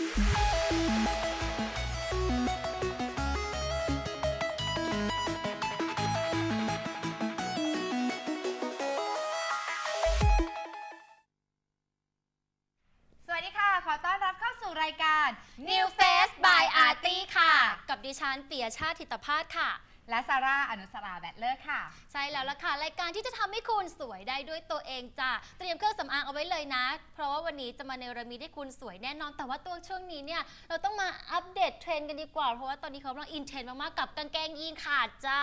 สวัสดีค่ะ ขอต้อนรับเข้าสู่รายการ New Face by Artie ค่ะ กับดิฉันเปียชาติธิตภาสค่ะ และซาร่าอนุสราแบตเลอร์ค่ะ ใช่แล้วล่ะค่ะ รายการที่จะทำให้คุณสวยได้ด้วยตัวเองจ้ะเตรียมเครื่องสำอางเอาไว้เลยนะ เพราะว่าวันนี้จะมาเนรมิตให้คุณสวยแน่นอน แต่ว่าตัวช่วงนี้เนี่ยเราต้องมาอัปเดตเทรนด์กันดีกว่า เพราะว่าตอนนี้เขากำลังอินเทรนด์มากๆกับกางเกงยีนขาดจ้า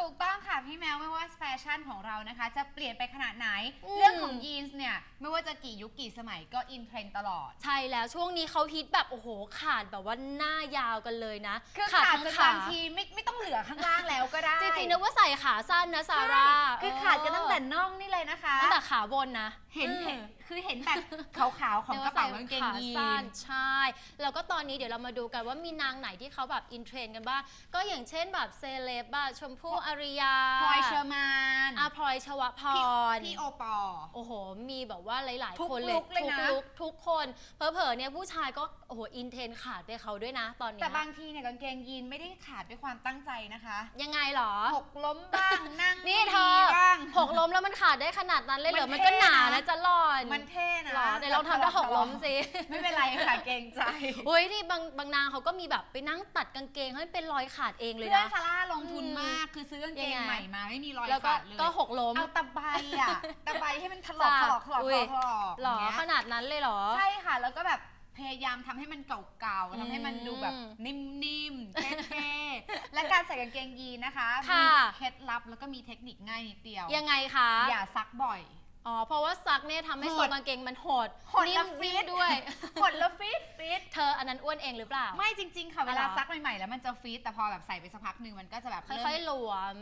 ถูกต้องค่ะพี่แมวไม่ว่าแฟชั่นของเรานะคะ จะเปลี่ยนไปขนาดไหน อืม เรื่องของยีนส์เนี่ยไม่ว่าจะกี่ยุคกี่สมัยก็อินเทรนด์ตลอด ใช่แล้วช่วงนี้เขาฮิตแบบโอ้โหขาดแบบว่าหน้ายาวกันเลยนะคือขาดทั้จนบางทีไม่ไม่ต้องเหลือข้างล่างแล้วก็ได้จริงๆนึกว่าใส่ขาสั้นนะซาร่าใช่คือขาดกันตั้งแต่น่องนี่เลยนะคะตั้งแต่ขาบนนะ เห็นอืมเห็น คือเห็นแต่ขาวๆของกระเป๋ากางเกงยีสั้นใช่ แล้วก็ตอนนี้เดี๋ยวเรามาดูกันว่ามีนางไหนที่เขาแบบอินเทรนด์กันบ้าง ก็อย่างเช่นแบบเซเลบอะชมพู่อาริยาพลอยเชอร์มานอาพลอยชวพพี่รพี่โอปอล์โอ้โห มีแบบว่าหลายทุกๆคนเลยลุคเลยทุกนะลุคทุกคนเผลอๆเนี่ยผู้ชายก็โอ้โหอินเทรนด์ขาดไปเขาด้วยนะตอนเนี้ยแต่บางทีเนี่ยกางเกงยีนไม่ได้ขาดด้วยความตั้งใจนะคะ ยังไงเหรอหกล้มบ้างนั่งนี่เธไม่อดีบ้างหกล้มแล้วมันขาดได้ขนาดนั้นเลยเหรอมัมันนก็เท่หนานะนะจะหลอนมันเท่นะหรอเดี๋ยวลองทำด้วยหกล้มสิไม่เป็นไรค่ะเกรงใจเฮ้ยนี่บางบางนางเขาก็มีแบบไปนั่งตัดกางเกงให้มันเป็นรอยขาดเองเลยเพื่อนนะซาร่าลงทุนมากคือซื้อกางเกยังงไงใหม่มาไม่มีรอยแล้วก็ขาดเลยก็หกล้มเอาตะไบอะตะไบให้มันถลอกจ้ะถลอกถลอกอุ๊ถยลอกถลอกหรออย่างเงี้ยขนาดนั้นเลยเหรอใช่ค่ะแล้วก็แบบพยายามทำให้มันเก่าๆทำให้มันดูแบบอืมนิ่มๆเท่ๆ และการใส่กางเกงยีนนะคะค่ะมีเคล็ดลับแล้วก็มีเทคนิคง่ายนิดเดียว ยังไงคะ อย่าซักบ่อย อ๋อ เพราะว่าซักเนี่ยทำให้หทรดงกางเกงมันหดหดนิ่แล้วมฟินิ่ตมด้วย หดแล้วฟิตฟิต เธออันนั้นอ้วนเองหรือเปล่า ไม่จริง ๆ ค่ะอ๋เวอเหรลาอซักใหม่ๆ แล้วมันจะฟิตแต่พอแบบใส่ไปสักพักหนึ่งมันก็จะแบบค่เริ่มอยๆ หลวม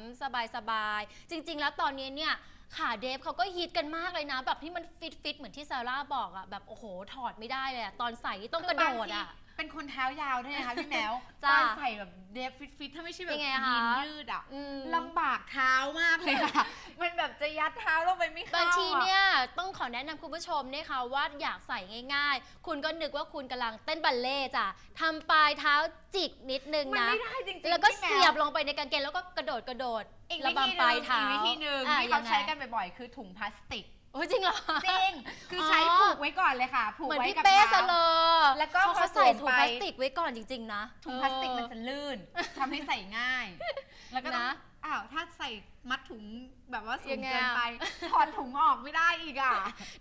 สบายๆ จริง ๆ แล้วตอนนี้เนี่ยขาเดฟเขาก็ฮิตกันมากเลยนะ แบบที่มันฟิตฟิตๆเหมือนที่ซาร่าบอกอะแบบโอ้โหถอดไม่ได้เลยอะตอนใส่นี่ต้องกระโดดอะ เป็นคนเท้ายาวด้วยนะคะพี่แมวจ้ะตอนใส่แบบเดฟฟิตฟิตๆถ้าไม่ใช่แบบเป็นไงยีคะนยืดอะอืม ลำบากเท้ามากเลยค่ะ มันแบบจะยัดเท้าลงไปไม่เข้าบางทีอะ เนี่ยต้องขอแนะนำคุณผู้ชมเนี่ยค่ะว่าอยากใส่ง่าย ๆ คุณก็นึกว่าคุณกำลังเต้นบัลเล่ต์จ้ะทำปลายเท้าจิกนิดนึงมันนะ ไม่ได้จริงๆแล้วก็พี่มเสียบลงไปในกางเกงแล้วก็กระโดดกระโดดอีกระวิธีหบำปลานึ่ยงเท้าอีกวิธีหนึ่งอะที่เขายังไงใช้กันบ่อยๆ คือถุงพลาสติกโอ้ยจริงเหรอ จริง คือใช้อ๋อ ผูกไว้ก่อนเลยค่ะ ผูกเหมือนไว้พี่กับเป้เท้าซะเลยแล้วก็เขาพอเขาใส่สวมถุงไปพลาสติกไว้ก่อนจริง ๆ นะถุงพลาสติกมันเออจะลื่นทำให้ใส่ง่าย แล้วก็ต้องนะ อ้าว ถ้าใส่มัดถุงแบบว่าสูยังงไงเกินอะไปถอดถุงออกไม่ได้อีกอะ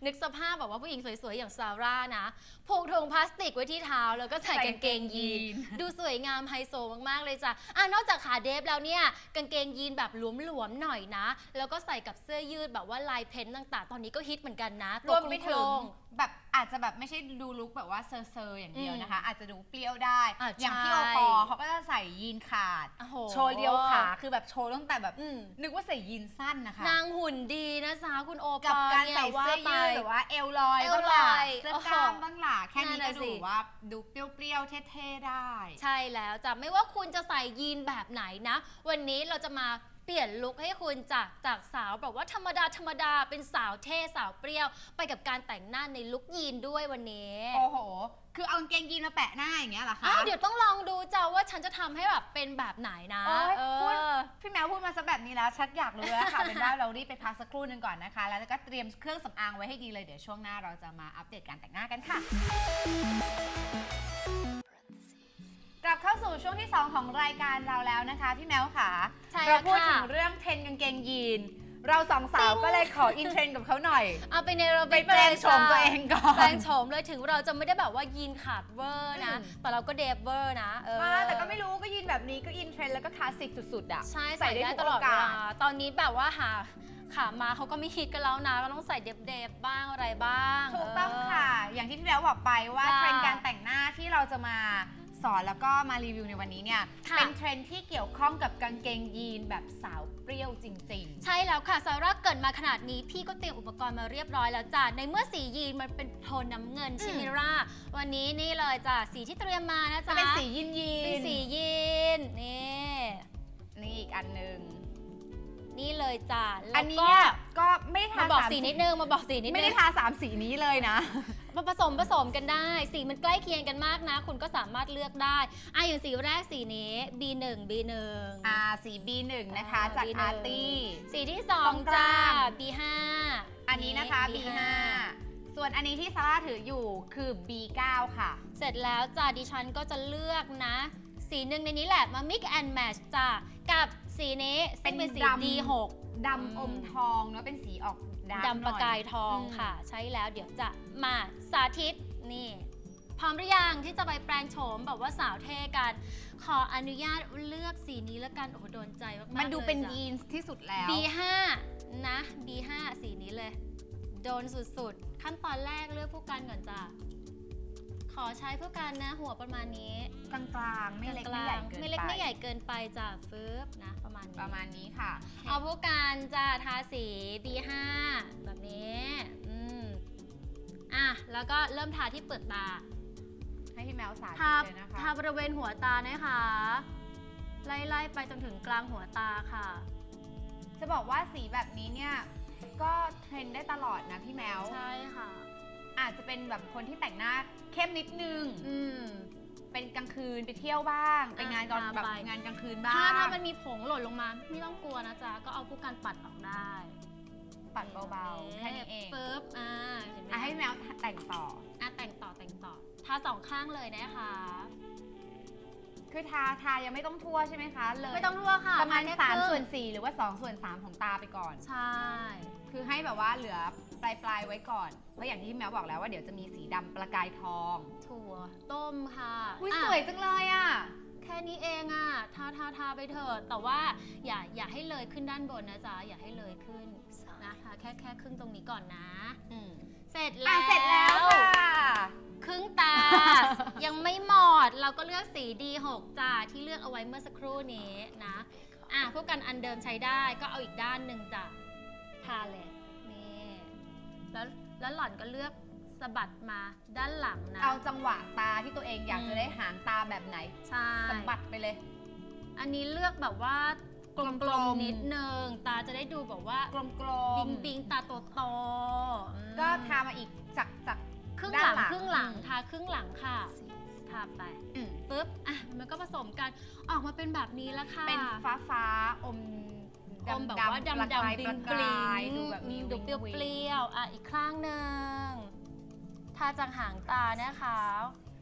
นึกสภาพแบบว่าผู้หญิงสวยๆ อย่างซาร่านะ ผูกถุงพลาสติกไว้ที่เท้า แล้วก็ใส่ใส่กางเกงยีนกางเกงยีน ดูสวยงามไฮโซมากๆเลยจ้ะอะนอกจากขาเดฟแล้วเนี่ย กางเกงยีนแบบหลวมๆ หน่อยนะ แล้วก็ใส่กับเสื้อยืดแบบว่าลายเพ้นท์ต่างๆ ตอนนี้ก็ฮิตเหมือนกันนะรวมไปโคถึรงงแบบอาจจะแบบไม่ใช่ดูลุคแบบว่าเซอร์เซอร์อย่างเดียวนะคะ อาจจะดูเปรี้ยวได้อะอย่างใช่พี่โอปอเขาก็จะใส่ยีนขาดโอ้โหโชว์เดียวขา คือแบบโชว์ตั้งแต่แบบอืมนึกว่าใส่ยีนสั้นนะคะนางหุ่นดีนะจ๊ะคุณโอกับปอการเนี่ยใส่เสื้อไปยืดหรือว่าเอลลอยเอวบ้างล่ะลอยเสื้อโอ้โหกล้ามบ้างล่ะแค่นี้นั่ก็นน่ะสิดูว่าดูเปรี้ยวๆเท่ๆได้ ใช่แล้วจ้ะไม่ว่าคุณจะใส่ยีนแบบไหนนะ วันนี้เราจะมาเปลี่ยนลุคให้คุณจากจากสาวแบบว่าธรรมดาธรรมดาเป็นสาวเท่สาวเปรี้ยว ไปกับการแต่งหน้าในลุคยีนด้วยวันนี้ โอ้โห คือเอากางเกงยีนมาแปะหน้าอย่างเงี้ยเหรอคะอ้าวเดี๋ยวต้องลองดูจ้าว่าฉันจะทำให้แบบเป็นแบบไหนนะโอ๊ยเอพูดอ พี่แมวพูดมาซะแบบนี้แล้วชักอยากรู้แล้วค่ะ เป็นว่าเรารีบไปพักสักครู่หนึงก่อนนะคะ แล้วก็เตรียมเครื่องสำอางไว้ให้ดีเลยเดี๋ยวช่วงหน้าเราจะมาอัปเดตการแต่งหน้ากันค่ะ กลับเข้าสู่ช่วงที่ 2 ของรายการเราแล้วนะคะ พี่แมวค่ะ ใช่เราแล้วพูดค่ะ ถึงเรื่องเทรนด์กางเกงยีน เราสองสาวก็เลยขออินเทรนด์กับเขาหน่อย เอาไปในเราไปแปลงโฉมตัวเองก่อนแปลงโฉมเลยถึงเราจะไม่ได้แบบว่ายีนขาดเวอร์นะอืมแต่เราก็เดฟเวอร์นะเออมาแต่ก็ไม่รู้ก็ยีนแบบนี้ก็อินเทรนด์แล้วก็คลาสสิกสุดๆอะใช่ใส่ใส่ได้ได้ทุกตลอดโอเวกาสลาตอนนี้แบบว่าหาขามาเขาก็ไม่ฮิตกันแล้วนะก็ต้องใส่เดฟเดฟๆบ้างอะไรบ้าง ถูกต้องเค่ะ อย่างที่พี่แบ๊วบอกไปว่าจ้าเทรนด์การแต่งหน้าที่เราจะมา สอนแล้วก็มารีวิวในวันนี้เนี่ย ค่ะ เป็นเทรนด์ที่เกี่ยวข้องกับกางเกงยีนแบบสาวเปรี้ยวจริง ใช่แล้วค่ะซาร่าเกิดมาขนาดนี้ พี่ก็เตรียมอุปกรณ์มาเรียบร้อยแล้วจ้ะ ในเมื่อสียีนมันเป็นโทนน้ำเงินอืมใชิมิราวันนี้นี่เลยจ้ะ สีที่เตรียมมานะๆ จะจ๊ะเป็นสียีนยีนเป็นสียีนนี่ นี่อีกอันหนึ่งนี่เลยจ้ะอัแล้วนนี้ก็เนี่ยก็ไม่ได้ทามาบอกสามสีนิดนึงมาบอกสีนิดนึง ไม่ได้ทาสามสีนี้เลยนะ มาผสมผสมกันได้ สีมันใกล้เคียงกันมากนะ คุณก็สามารถเลือกได้อะอย่างสีแรกสีนี้ B1 B1 อ่าสี B1 นะคะอ่าจาก B1 อาร์ตี้ สีที่ตรง2กจ้า ลาง B5 อันนี้นะคะ B5 ส่วนอันนี้ที่ซาร่าถืออยู่คือ B9 ค่ะ เสร็จแล้วจ้าดิฉันก็จะเลือกนะ สีหนึ่งในนี้แหละมา mix and match จ้ากับ สีนี้ซึ่งเป็นสีเป็นดำ D6 ดำอมทองเนาะเป็นสีออกดำดำประกายทองอืมค่ะ ใช้แล้วเดี๋ยวจะมาสาธิตนี่พร้อมหรือยังที่จะไปแปลงโฉมแบบว่าสาวเท่กัน ขออนุญาตเลือกสีนี้แล้วกันโอ้โหโดนใจมากๆมันดูเป็นลยจ้ะ ยีนส์ที่สุดแล้ว B5 นะ B5 สีนี้เลย โดนสุดๆ ขั้นตอนแรกเลือกผู้กันก่อนจ้ะ ขอใช้ผู้กันนะหัวประมาณนี้กลางๆ ไม่เล็กกไม่ลาใหญ่งเกินไม่เล็กไปไม่ใหญ่เกินไปจ้ะฟึบนะประมาณนี้ประมาณนี้ค่ะ เอาผู้กันจ้ะทาสี B5 แบบนี้อืมอะแล้วก็เริ่มทาที่เปลือกตาให้พี่แมวสาธิทาตเลยนะคะทาบริเวณหัวตานะคะ ไล่ๆไปจนถึงกลางหัวตาค่ะ จะบอกว่าสีแบบนี้เนี่ย ก็เทรนด์ได้ตลอดนะพี่แมว ใช่ค่ะ อาจจะเป็นแบบคนที่แต่งหน้าเข้มนิดนึง อืม เป็นกลางคืนไปเที่ยวบ้าง ไปงานก่อนอ่าแบบไป งานกลางคืนบ้าถ้างถ้ามันมีผงหล่นลงมา ไม่ต้องกลัวนะจ๊ะ ก็เอาผู้กันปัดออกได้ปัดเบาๆแค่นี้เองปึ๊บอ่าเห็นไหมอะให้พี่แมวแต่งต่อ อะแต่งต่อแต่งต่อทาสองข้างเลยนะคะ คือทาทายังไม่ต้องทั่วใช่ไหมคะเลยไม่ต้องทั่วค่ะประมาณทแค่3ครึ่งส่วน4หรือว่า 2 ส่วน 3 ของตาไปก่อน ใช่ คือให้แบบว่าเหลือปลายปลายๆไว้ก่อนเพราะอย่างที่พี่แมวบอกแล้วว่าเดี๋ยวจะมีสีดำประกายทองถั่ว ต้มค่ะอุ้ยอะสวยจังเลยอะ แค่นี้เองอะ ทาทาทาไปเถอะแต่ว่าอย่าอย่าให้เลยขึ้นด้านบนนะจ๊ะ อย่าให้เลยขึ้นนะทาแค่แค่ครึ่งตรงนี้ก่อนนะ อืมเสร็จอะแล้วเสร็จแล้วค่ะ ครึ่งตา ยังไม่หมดเราก็เลือกสี D6 จ้าที่เลือกเอาไว้เมื่อสักครู่นี้นะ อะพวกกันอันเดิมใช้ได้ก็เอาอีกด้านหนึ่งจ้ะทาเลยนี่ แล้วแล้วหล่อนก็เลือกสะบัดมาด้านหลังนะ เอาจังหวะตาที่ตัวเองอยากอืมจะได้หางตาแบบไหนใช่สะบัดไปเลย อันนี้เลือกแบบว่ากลกลมมๆ ๆนิดนึง ตาจะได้ดูแบบว่ากลมบิงๆบิงๆตาโตโตๆอืมก็ทามาอีกจากจาก ครึ่งหลังด้านหลัง ครึ่งหลังอืมทาครึ่งหลังค่ะทาไปอืมปุ๊บอะมันก็ผสมกันออกมาเป็นแบบนี้แล้วค่ะ เป็นฟ้าฟ้าๆอม อมแบบว่าประดำกายดำบลิปงระบลิกายงดูแบบมีดูเปรี้ยววิงเปรี้ยวๆอะอีกข้างหนึ่งทาจากหางตานะคะ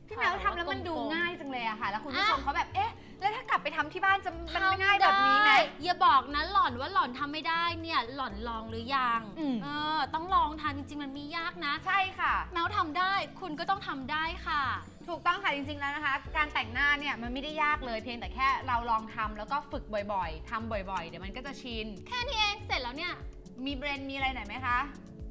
พี่แมวทำแล้วมันดูกลๆง่ายจังเลยอะค่ะ แล้วคุณผู้อะชมเขาแบบเอ๊ะ แล้วถ้ากลับไปทำที่บ้านจะมันทำไม่ง่ายแบบนี้ไหมด้อย่าบอกนะหล่อนว่าหล่อนทำไม่ได้เนี่ยหล่อนลองหรือยังอืม เออ ต้องลองทำจริงๆมันมียากนะ ใช่ค่ะ แมวทำได้คุณก็ต้องทำได้ค่ะ ถูกต้องค่ะจริงๆแล้วนะคะ การแต่งหน้าเนี่ยมันไม่ได้ยากเลยเพียงแต่แค่เราลองทำแล้วก็ฝึกบ่อยๆทำบ่อยๆ เดี๋ยวมันก็จะชิน แค่นี้เองเสร็จแล้วเนี่ย มีเบรนด์มีอะไรหน่อยไหมคะ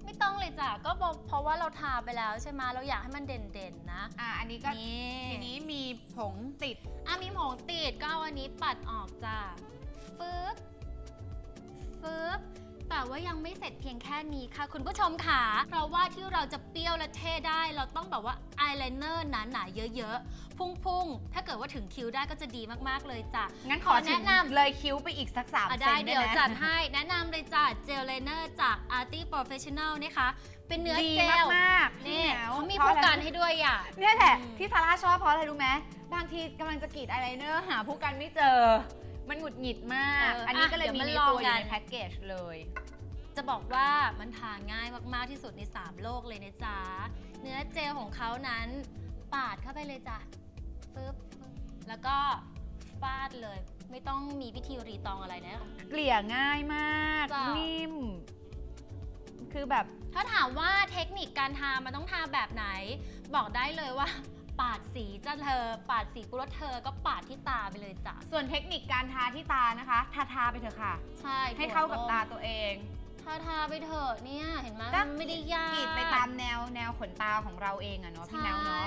ไม่ต้องเลยจ้ะก็บอกเพราะว่าเราทาไปแล้วใช่ไหมเราอยากให้มันเด่นๆนะ อะอันนี้ก็นี่ทีนี้มีผงติด อะมีผงติดก็เอาอันนี้ปัดออกจ้ะฟึบฟึบ แต่ว่ายังไม่เสร็จเพียงแค่นี้ค่ะ คุณผู้ชมค่ะ เพราะว่าที่เราจะเปรี้ยวและเท่ได้ เราต้องแบบว่าอายไลเนอร์หนาๆเยอะๆ พุ่งๆ ถ้าเกิดว่าถึงคิ้วได้ก็จะดีมากๆเลยจ้ะ งั้นขขออแนะแนะนำนำเลยคิ้วไปอีกสักสามอะเซได้นได้เดี๋ยวไหมจัดให้แนะนำเลยจ้ะเจลไลเนอร์จาก Arty Professional นะคะเป็นเนื้อดีเจลมากๆนี่พี่แมวเขามีพระผู้อะไรกันให้ด้วยอะเนี่ยแหละอืมที่ซาร่าชอบเพราะอะไรรู้ไหมบางทีกำลังจะกรีดอายไลเนอร์หาผู้กันไม่เจอ มันหงุดหงิดมาก เอออัอันนี้ก็เลยอะมีเดี๋ในยวมาลองตัวอกัยู่นในแพ็กเกจเลย จะบอกว่ามันทาง่ายมาก ๆ ที่สุดใน 3 โลกเลยนะจ๊ะ เนื้อเจลของเขานั้น ปาดเข้าไปเลยจ้ะปึ๊บปึ๊บแล้วก็ฟาดเลย ไม่ต้องมีพิธีรีตองอะไรนะ เกลี่ยง่ายมาก จ้ะ นิ่ม คือแบบ ถ้าถามว่าเทคนิคการทามันต้องทาแบบไหน บอกได้เลยว่า ปาดสีจ้ะเธอ ปาดสีกุลเธอก็ปาดที่ตาไปเลยจ้ะ ส่วนเทคนิคการทาที่ตานะคะ ทาทาไปเถอะค่ะ ใช่ให้เข้ากับตาตัวเองทาทาไปเถอะเนี่ยเห็นไหมก็ มันไม่ได้ยากกรีดไปตามแนวแนวขนตาของเราเองอะเนาะพี่แมวเนาะ ใช่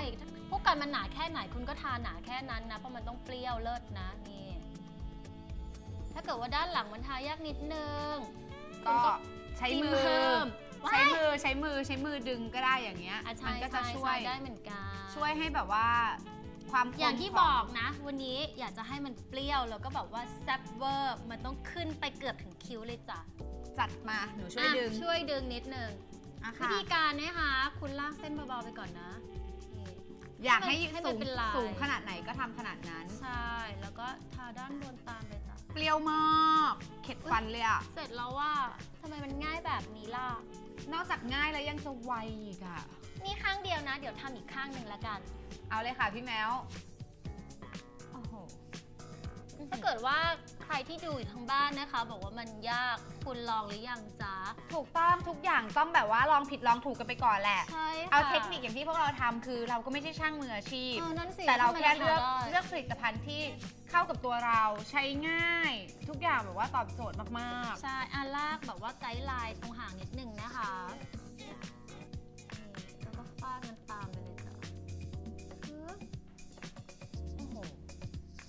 พวกกันมันหนาแค่ไหนคุณก็ทาหนาแค่นั้นนะ เพราะมันต้องเปรี้ยวเลิศนะนี่ถ้าเกิดว่าด้านหลังมันทายากนิดนึงก็คุณก็ใช้จิ้มือ เพิ่มใช้มือใช้มือใช้มือดึงก็ได้อย่างเงี้ย อะใช่มันก็จะใช่ช่วยใได้เหมือนกัน ช่วยให้แบบว่าความคมอย่างที่ขบอกนะ วันนี้อยากจะให้มันเปรี้ยวแล้วก็แบบว่าแซ่บเวอร์มันต้องขึ้นไปเกือบถึงคิ้วเลยจ้ะจัดมาหนูช่วยอะดึงช่วยดึงนิดนึงอะวิค่ะธีการนะคะ คุณลากเส้นเบาๆไปก่อนนะนี่ อยากให้ให้มันสูงเป็นลาย สูงขนาดไหนก็ทำขนาดนั้น ใช่ แล้วก็ทาด้านบนตามไปจ้ะ เปรี้ยวมาก เข็ดฟันเลยอะเสร็จแล้วว่าทำไมมันง่ายแบบนี้ล่ะ นอกจากง่ายแล้วยังจะไวอีกอะนี่ข้างเดียวนะ เดี๋ยวทำอีกข้างหนึ่งละกัน เอาเลยค่ะพี่แมวโอ้โห ถ้าเกิดว่าใครที่ดูอยู่ทางบ้านนะคะ บอกว่ามันยากคุณลองหรือยังจ๊ะถูกต้องทุกอย่างต้องแบบว่าลองผิดลองถูกกันไปก่อนแหละ ใช่ค่ะเอาเทคนิคอย่างที่พวกเราทำคือเราก็ไม่ใช่ช่างมืออาชีพ เออนั่นสิแต่เราทำไมแค่เลือกทำได้ เลือกผลิตภัณฑ์ที่เข้ากับตัวเราใช้ง่าย ทุกอย่างแบบว่าตอบโจทย์มาก ใช่อาลากแบบว่าไกด์ไลน์ตรงห่างนิดนึงนะคะ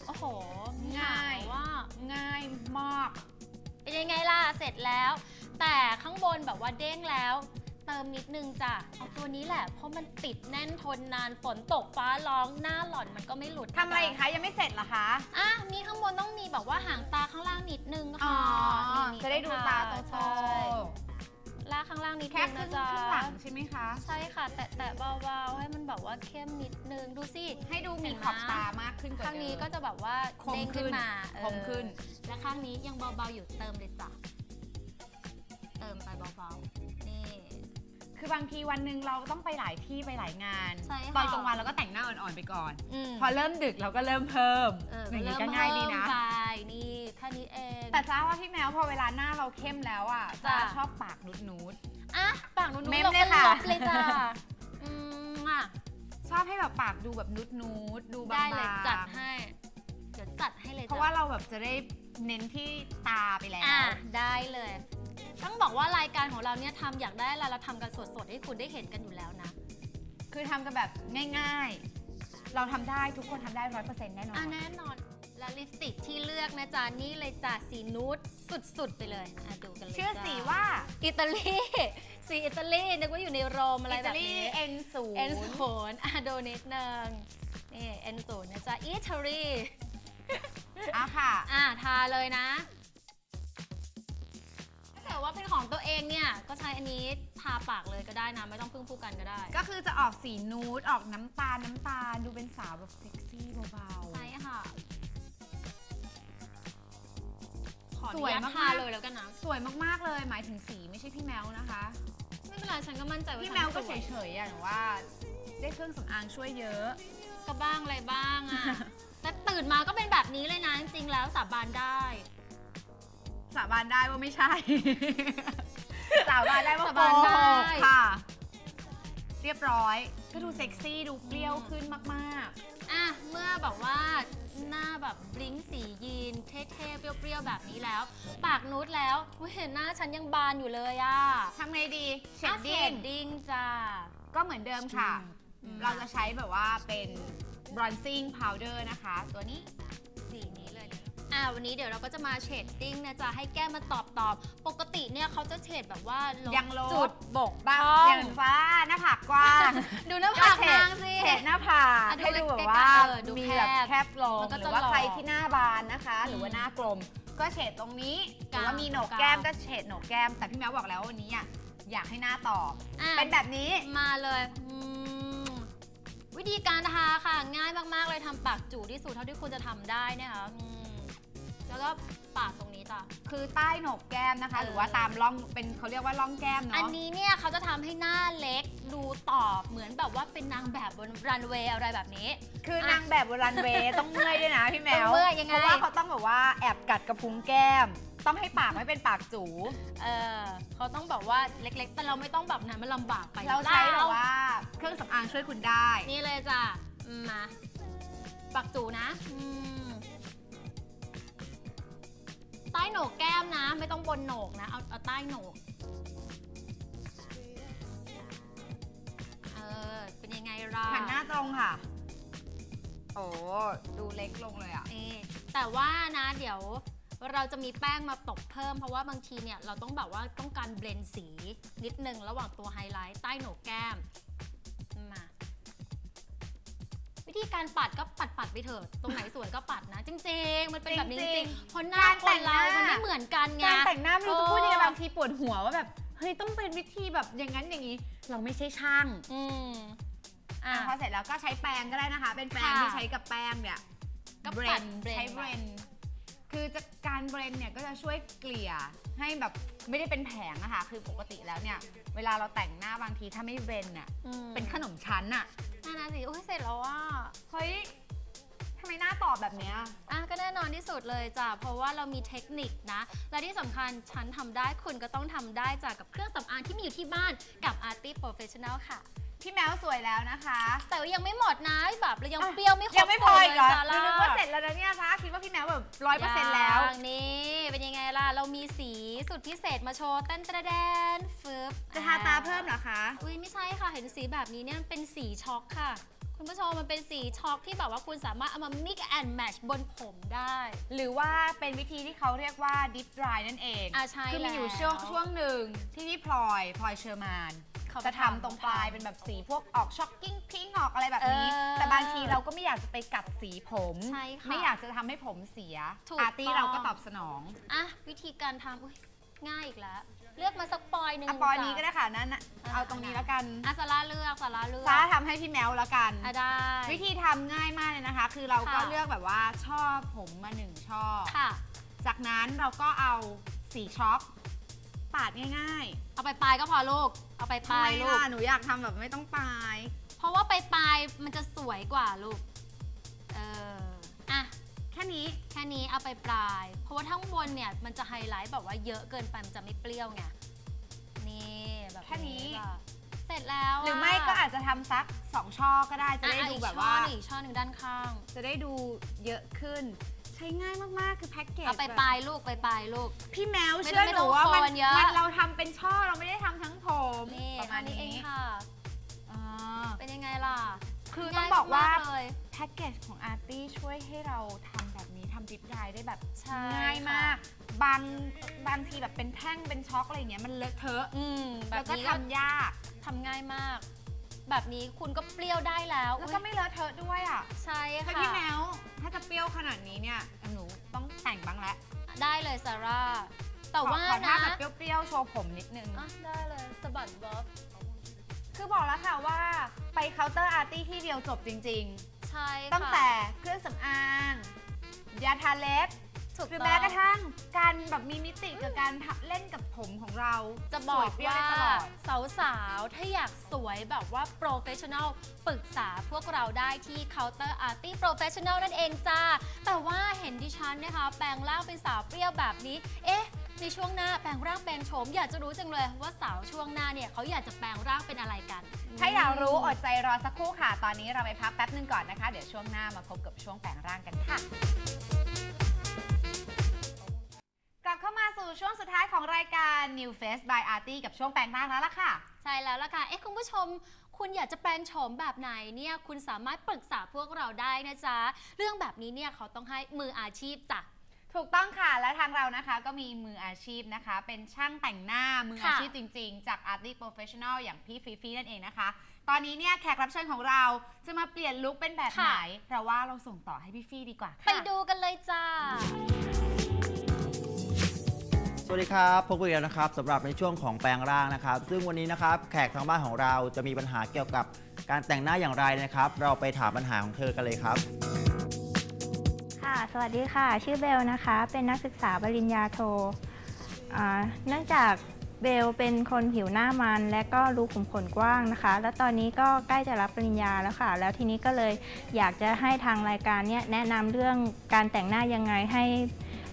โอ้โหง่ายว่าๆง่ายมาก เป็นยังไงล่ะ เสร็จแล้ว แต่ข้างบนแบบว่าเด้งแล้ว เติมนิดนึงจ้ะเอาตัวนี้แหละ เพราะมันติดแน่นทนนานฝนตกฟ้าร้องหน้าหล่อนมันก็ไม่หลุดนทำอะไรอีกคะยังไม่เสร็จเหรอคะ อะมีข้างบนต้องมีแบบว่าหางตาข้างล่างนิดนึงอ๋อค่ะนี่จะได้ดูตาโตใช่ ลากข้างล่างนิดๆแค่นึงครึ่นะงจ๊ะ ข้างหลังใช่ไหมคะ ใช่ค่ะ แตะแตะเบาๆ ให้มันแบบว่าเข้มนิดนึง ดูสิ ให้ดูเห็มีนไหมขอบตามากขึ้นกว่าข้างนี้เดิมก็จะแบบว่าคมเด้งขึ้ขึ้นนมาเออคมขึ้น และข้างนี้ยังเบาๆอยู่เติมเลยจ้ะ เติมไปเบาๆนี่ คือบางทีวันหนึ่งเราต้องไปหลายที่ไปหลายงานใช่ค่ะ ตอนกลางวันเราก็แต่งหน้าอ่อนๆไปก่อนอืมพอเริ่มดึกเราก็เริ่มเพิ่มเอออย่างนี้เริ่มก็ง่ายดีนะเพิ่มไปนี่แค่นี้เอง แต่ทราบว่าพี่แมวพอเวลาหน้าเราเข้มแล้วอะจ้ะจะชอบปากนุดอะปากนุ่นๆเม้มเราเลก็ยค่ะ ลบเลยจ้ะอืมอะๆชอบให้แบบปากดูแบบนุดๆดูบาได้งๆเลยจัดให้ เดี๋ยวจัดให้เลยเพราะว่าเราแบบจะได้เน้นที่ตาไปแล้ว อะได้เลย ต้องบอกว่ารายการของเราเนี่ยทำอยากได้อะไรเราทำกันสดๆให้คุณได้เห็นกันอยู่แล้วนะ คือทำกันแบบง่ายๆ เราทำได้ทุกคนทำได้ร้อยเปอร์เซ็นต์แน่นออะนแน่นอน และลิปสติกที่เลือกนะจ๊ะนี่เลยจ้ะสีนูดสุดๆ ไปเลยอะดูกันเลยชื่อจ้ะสีว่าอิตาลีสีอิตาลีนึกว่าอยู่ในโรมอะไรอิแบตาบลีนี้เอ็นศูนเอ็นย์ศูนย์อะโดนิดนึงนี่เอ็นศูนย์นะจ๊ะอิตาลี อะค่ะ อะทาเลยนะถ้า เกิดว่าเป็นของตัวเองเนี่ย ก็ใช้อันนี้ทาปากเลยก็ได้นะ ไม่ต้องพึ่งผู้กันก็ได้ก็คือจะออกสีนูดออกน้ำตาลน้ำตาลดูเป็นสาวแบบเซ็กซี่เบาใช่ค่ะขออสนุวยญาตมากๆทาเลยแล้วกันนะๆสวยมากๆเลย หมายถึงสีไม่ใช่พี่แมวนะคะ ไม่เป็นไรฉันก็มั่นใจว่าพี่ฉันแมวก็สเฉวยยๆอะหนูว่า ได้เครื่องสำอางช่วยเยอะ ก็บ้างอะไรบ้างอะ แต่ตื่นมาก็เป็นแบบนี้เลยนะจริงๆแล้วสาบานได้ สาบานได้ว่าไม่ใช่ สาบานได้ว่าสาโกบานได้หกค่ะ เรียบร้อย ก็ดูเซ็กซี่ดูเปรี้ยวขึ้นมากอะเมื่อแบบว่าหน้าแบบบลิงก์สียีนเท่ๆ เปรี้ยวๆ แบบนี้แล้ว ปากนูดแล้วอุ๊ยเห็นหน้าฉันยังบานอยู่เลยอะๆทำไงดี เชดอะดิ้ง ดิ้งจ้า ก็เหมือนเดิมค่ะ อืม เราจะใช้แบบว่าเป็น bronzing powder นะคะ ตัวนี้ สีนี้เลย อ่าวันนี้เดี๋ยวเราก็จะมาเฉดดิ้งนะจ๊ะให้แก้มมาตอบตอบปกติเนี่ยเขาจะเฉดแบบว่าลบยังลบจุดบกบางพร่อย่างฟ้าหน้าผากกว้างดูหน้าผากเฉดนางสิ เฉดหน้าผากอะดูให้ดูแบบใกล้ๆว่าเออดูมีแคบแบบแคบลงมันก็หจะรือว่าหล่อใครที่หน้าบานนะคะ หรือว่าอืมหน้ากลม ก็เฉดตรงนี้หกลางรือว่ามีโหนกกลางแก้มก็เฉดโหนกแก้ม แต่พี่แมวบอกแล้วว่าวันนี้อะอยากให้หน้าตอบ อะเป็นแบบนี้ มาเลยอืมวิธีการทาค่ะ ง่ายมากๆเลยทำปากจู่ที่สุดเท่าที่คุณจะทำได้นะคะอืม แล้วก็ปากตรงนี้จ้ะ คือใต้โหนกแก้มนะคะ เออ หรือว่าตามร่องเป็นเขาเรียกว่าร่องแก้มอันเนาะนี้เนี่ยเขาจะทำให้หน้าเล็กดูตอบเหมือนแบบว่าเป็นนางแบบบนรันเวย์อะไรแบบนี้ คือนางแบบบนรันเวย์ต้องเมื่อยด้วยนะพี่แมต้วองเมื่อยยังไงเพราะว่าเขาต้องแบบว่าแอบกัดกระพุ้งแก้ม ต้องให้ปากไม่เป็นปากจู เออเขาต้องแบบว่าเล็กๆ แต่เราไม่ต้องแบบนั้นมันลำบากไปเราใช้แบบเรว่าเครื่องสำอางช่วยคุณได้ นี่เลยจ้ะอืมมาปากจู่นะอืมใต้โหนกแก้มนะ ไม่ต้องบนโหนกนะ เอาเอาใต้โหนก เออ เป็นยังไงล่ะหันหน้าตรงค่ะ โอ้ดูเล็กลงเลยอะนี่แต่ว่านะเดี๋ยวเราจะมีแป้งมาตบเพิ่ม เพราะว่าบางทีเนี่ยเราต้องแบบว่าต้องการเบลนสีนิดนึงระหว่างตัวไฮไลท์ใต้โหนกแก้มมา วิธีการปัดก็ปัดปัดไปเถอะตรงไหนสวยก็ปัดนะ จริง ๆ มันเป็นแบบนี้จจริริงงๆๆเพราะหน้าการคแต่นงหน้าเรามันไม่เหมือนกันไง การแต่งหน้าไม่รู้จะพูดยังไงเออบางทีปวดหัวว่าแบบเฮ้ยต้องเป็นวิธีแบบอย่างนั้นอย่างนี้ เราไม่ใช่ช่างอืมอะอะพอเสร็จแล้วก็ใช้แปรงก็ได้นะคะ เป็นแปรงค่ะที่ใช้กับแป้งเนี่ยก็เบรปัดนเบรนใช้เบรนคือจะการเบรนเนี่ยก็จะช่วยเกลี่ยให้แบบไม่ได้เป็นแผงอะค่ะคือปกติแล้วเนี่ย เวลาเราแต่งหน้าบางทีถ้าไม่เบรนน่ะอืมเป็นขนมชั้นอะ นั่นนะสิอุ้ยเสร็จแล้วว่าเฮ้ยทำไมหน้าตอบแบบเนี้ย อะก็แน่นอนที่สุดเลยจ้ะเพราะว่าเรามีเทคนิคนะ และที่สำคัญฉันทำได้คุณก็ต้องทำได้จ้ะกับเครื่องสำอางที่มีอยู่ที่บ้านกับ Arty Professional ค่ะ พี่แมวสวยแล้วนะคะ แต่ว่ายังไม่หมดนะแบบเรายังอะ เปรี้ยวไม่ครบยังไม่พออีกเหรอสูตรเลยนึจ้ะกว่าเสร็จแล้วนะเนี่ยคะคิดว่าพี่แมวแบบร้อยเปอร์เซ็นต์แล้วยังนี่ เป็นยังไงล่ะ เรามีสีสุดพิเศษมาโชว์เต้นตระแดนฟึบจะทาตาเพิ่มเหรอคะ อุ้ยไม่ใช่ค่ะ เห็นสีแบบนี้เนี่ยมันเป็นสีช็อกค่ะ คุณผู้ชมมันเป็นสีช็อกที่แบบว่าคุณสามารถเอามา mix and match บนผมได้ หรือว่าเป็นวิธีที่เขาเรียกว่า dip dry นั่นเอง อะใช่คือมีอยู่แล้ว ช่วงช่วงหนึ่งที่พี่พลอยพลอยเชอร์มาน เขาจะทำตรงปลายเป็นแบบสีพวกออกช็อกกิ้งพิงออกอะไรแบบนี้ เออแต่บางทีเราก็ไม่อยากจะไปกัดสีผม ใช่ค่ะไม่อยากจะทำให้ผมเสียถูกอาร์ตี้ต้อง เราก็ตอบสนองอะวิธีการทำอุ้ยง่ายอีกแล้ว เลือกมาสักปอยหนึ่งอะปอยจ้ะนี้ก็ได้ค่ะนั่นน่ะอะเอาตรงนี้แล้วกันอะสาราเลือกสาราเลือกซาทำให้พี่แมวแล้วกัน อะได้ วิธีทำง่ายมากเลยนะคะ คือเราก็ค่ะ เลือกแบบว่าช่อผมมาหนึ่งช่อ ค่ะ จากนั้นเราก็เอาสีช็อก ปาดง่ายเอาไปปลายก็พอลูก เอาไปๆปลายทำไมลูก ล่ะหนูอยากทำแบบไม่ต้องปลาย เพราะว่าไปปลายมันจะสวยกว่าลูก เออ อะ แค่นี้ แค่นี้เอาไปปลาย เพราะว่าทั้งบนเนี่ยมันจะไฮไลท์แบบว่าเยอะเกินไปมันจะไม่เปรี้ยวไง นี่แบบแค่นี้จ้ะเสร็จแล้วหรือไม่ก็อาจจะทำสักสองช่อก็ได้จะอะได้อะดูอีกแบบช่อว่าหนึ่งอีกช่อหนึ่งด้านข้าง จะได้ดูเยอะขึ้น ใช้ง่ายมากๆ คือแพ็กเกจเอาไปแบบปลายลูกไปปลายลูก พี่แมวไม่เชื่อไม่หต้นูองว่ามันโคนเยอะ มันเราทำเป็นช่อเราไม่ได้ทำทั้งผม นี่ประมาณอันนี้นี้เองค่ะ อ่า เป็นยังไงล่ะคือต้องบอกว่า ง่ยมเลย แพ็กเกจของอาร์ตี้ช่วยให้เราทำแบบนี้ทำดิฟไดได้แบบใช่ง่ายค่ะมาก บางบางทีแบบเป็นแท่งเป็นช็อกอะไรอย่างเงี้ยมันเลอะเทอะอืมแบแล้วบก็นี้ทำก็ยาก ทำง่ายมาก แบบนี้คุณก็เปรี้ยวได้แล้วแล้วก็ไม่เลอะเทอะด้วยอะใช่ถ้าค่ะ พี่แมว ถ้าจะเปรี้ยวขนาดนี้เนี่ยหนูต้องแต่งบ้างแล้วได้เลยซาร่า แต่ขอว่าขอท่านะแบบเปรี้ยวๆโชว์ผมนิดนึง อะได้เลยสะบัดบ๊อบคือบอกแล้วค่ะว่าไปเคาน์เตอร์อาร์ตี้ที่เดียวจบจริง ใช่ๆ ค่ะตั้งแต่เครื่องสำอางยาทาเล็บ ถูกหรือต้แม้องกระทั่งการแบบมีมิติกับการทำเล่นกับผมของเราจะบอกสยเปรี้ยว่าได้ตลอด สาวๆ ถ้าอยากสวยแบบว่าโปรเฟชชั่นอลปรึกษาพวกเราได้ที่เคาน์เตอร์อาร์ตี้โปรเฟชชั่นอลนั่นเองจ้า แต่ว่าเห็นดิฉันนะคะ แปลงร่างเป็นสาวเปรี้ยวแบบนี้ เอ๊ะ ในช่วงหน้าแปลงร่างเป็นโฉมอยากจะรู้จังเลยว่าสาวช่วงหน้าเนี่ยเขาอยากจะแปลงร่างเป็นอะไรกัน ถ้าอยากรู้อดใจรอสักครู่ค่ะ ตอนนี้เราไปพักแป๊บนึงก่อนนะคะ เดี๋ยวช่วงหน้ามาพบกับช่วงแปลงร่างกันค่ะ ช่วงสุดท้ายของรายการ New Face by Arty กับช่วงแปลงร่างแล้วล่ะค่ะ ใช่แล้วล่ะค่ะ เอ๊ะคุณผู้ชม คุณอยากจะแปลงโฉมแบบไหนเนี่ย คุณสามารถปรึกษาพวกเราได้นะจ๊ะ เรื่องแบบนี้เนี่ยเขาต้องให้มืออาชีพจ้ะ ถูกต้องค่ะ และทางเรานะคะก็มีมืออาชีพนะคะ เป็นช่างแต่งหน้ามืออาค่ะ ชีพจริง ๆ จาก Arty Professional อย่างพี่ฟีฟีนั่นเองนะคะ ตอนนี้เนี่ยแขกรับเชิญของเราจะมาเปลี่ยนลุคเป็นแบบไหนเราว่าเราส่งต่อให้พี่ฟีดีกว่าไปค่ะดูกันเลยจ้า สวัสดีครับพบกันอีกแล้วนะครับสำหรับในช่วงของแปลงร่างนะครับ ซึ่งวันนี้นะครับแขกทางบ้านของเราจะมีปัญหาเกี่ยวกับการแต่งหน้าอย่างไรนะครับ เราไปถามปัญหาของเธอกันเลยครับ ค่ะ สวัสดีค่ะ ชื่อเบลนะคะ เป็นนักศึกษาปริญญาโทอ่าเนื่องจากเบลเป็นคนผิวหน้ามัน และก็รูขุมขนกว้างนะคะ แล้วตอนนี้ก็ใกล้จะรับปริญญาแล้วค่ะ แล้วทีนี้ก็เลยอยากจะให้ทางรายการเนี้ยแนะนำเรื่องการแต่งหน้ายังไงให้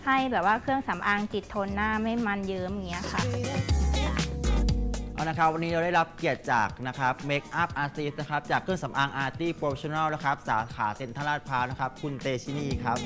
ให้แบบว่าเครื่องสำอางติดทนหน้าไม่มันเยิ้มอย่างเงี้ยค่ะ เอานะครับวันนี้เราได้รับเกียรติจากนะครับเมคอัพอาร์ติสนะครับจากเครื่องสำอางอาร์ตี้โปรเฟชชั่นอลนะครับสาขาเซ็นทรัลลาดพร้าวนะครับคุณเตชินีครับ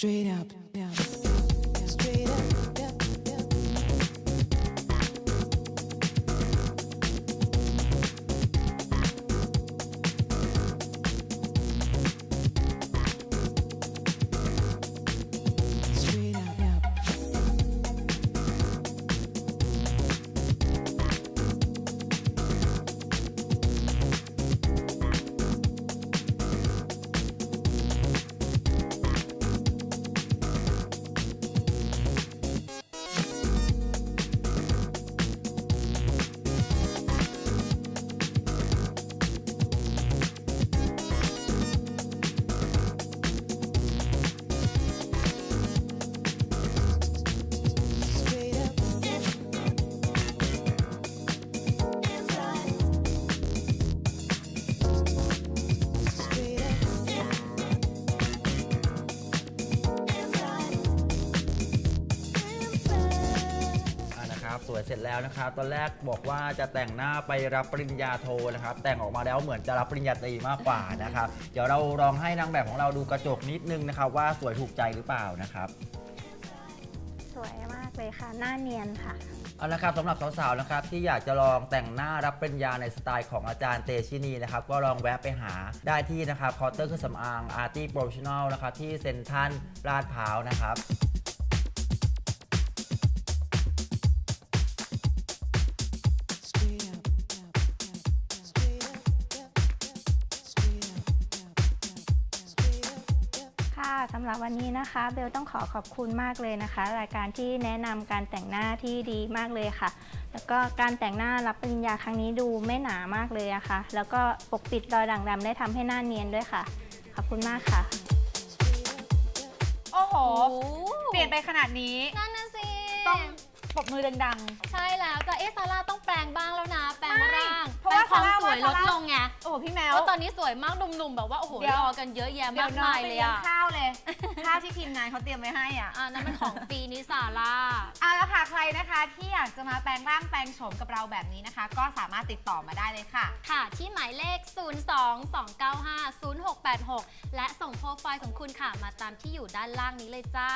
Straight up, นะครับ สวยเสร็จแล้วนะครับ ตอนแรกบอกว่าจะแต่งหน้าไปรับปริญญาโทนะครับ แต่งออกมาแล้วเหมือนจะรับปริญญาตรีมากกว่านะครับ เดี๋ยวเราลองให้นางแบบของเราดูกระจกนิดนึงนะครับ ว่าสวยถูกใจหรือเปล่านะครับ สวยมากเลยค่ะ หน้าเนียนค่ะ เอาละครับสำหรับสาวๆนะครับที่อยากจะลองแต่งหน้ารับปริญญาในสไตล์ของอาจารย์เตชินีนะครับก็ลองแวะไปหาได้ที่นะครับเคาน์เตอร์เครื่องสำอางอาร์ตี้โปรเฟชชั่นอลนะครับที่เซ็นทรัลลาดพร้าวนะครับ หรับวันนี้นะคะเบลต้องขอขอบคุณมากเลยนะคะ รายการที่แนะนำการแต่งหน้าที่ดีมากเลยค่ะ แล้วก็การแต่งหน้ารับปริญญาครั้งนี้ดูไม่หนามากเลยอะค่ะ แล้วก็ปกปิดรอยด่างดำได้ทำให้หน้าเนียนด้วยค่ะ ขอบคุณมากค่ะ โอ้โหโอ้เปลี่ยนไปขนาดนี้ นั่นนะสิ ต้อง ปรบมือดัง ใช่แล้วแต่เอะซาร่าต้องแปลงบ้างแล้วนะ แปลงร่างเพราะว่าแปลงความซาร่าสวยลว่าดซาร่าลงไงๆ โอ้โหพี่แมวแล้วตอนนี้สวยมากหนุ่มๆแบบว่าโอ้โหเดี๋ยวรอกันเยอะแยะเดี๋มายกวน้องมายไปเลยเลี้ยงอะข้าวเลย ข้าวที่ทีมงานเขาเตรียมไว้ให้อะ อ่านั่นเป็นของฟรีนิสาร่า เอาละค่ะใครนะคะ ที่อยากจะมาแปลงร่างแปลงโฉมกับเราแบบนี้นะคะ ก็สามารถติดต่อมาได้เลยค่ะ ค่ะที่หมายเลข 022950686 และส่งโปรไฟล์ของคุณค่ะ มาตามที่อยู่ด้านล่างนี้เลยจ้า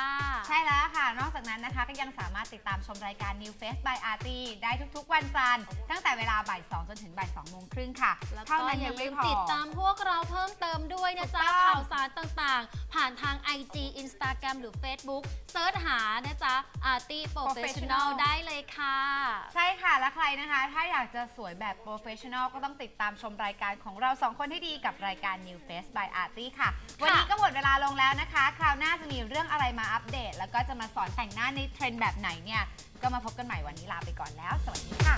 ใช่แล้วค่ะ นอกจากนั้นนะคะก็ยังสามารถติดตามชมรายการ New Face by Arty ได้ทุกๆ วันจันทร์ตั้งแต่เวลาบ่าย2จนถึงบ่าย2โมงครึ่งค่ะแล้วเท่าก็นั้นอยัย่างลืไม่มพอ ติดตามพวกเราเพิ่มเติมด้วยนะจ๊ะ ถูกต้อง ข่าวสารต่างๆ ผ่านทาง IG Instagram หรือ Facebook เซิร์ชหานะจ๊ะ Arty Professional ได้เลยค่ะ ใช่ค่ะ และใครนะคะ ถ้าอยากจะสวยแบบโปรเฟชชั่นอลก็ต้องติดตามชมรายการของเราสองคนให้ดีกับรายการ New Face by Arty ค่ะ วันนี้ก็หมดเวลาลงแล้วนะคะ คราวหน้าจะมีเรื่องอะไรมาอัปเดต แล้วก็จะมาสอนแต่งหน้าในเทรนด์แบบไหนเนี่ย ก็มาพบกันใหม่วันนี้ลาไปก่อนแล้ว สวัสดีค่ะ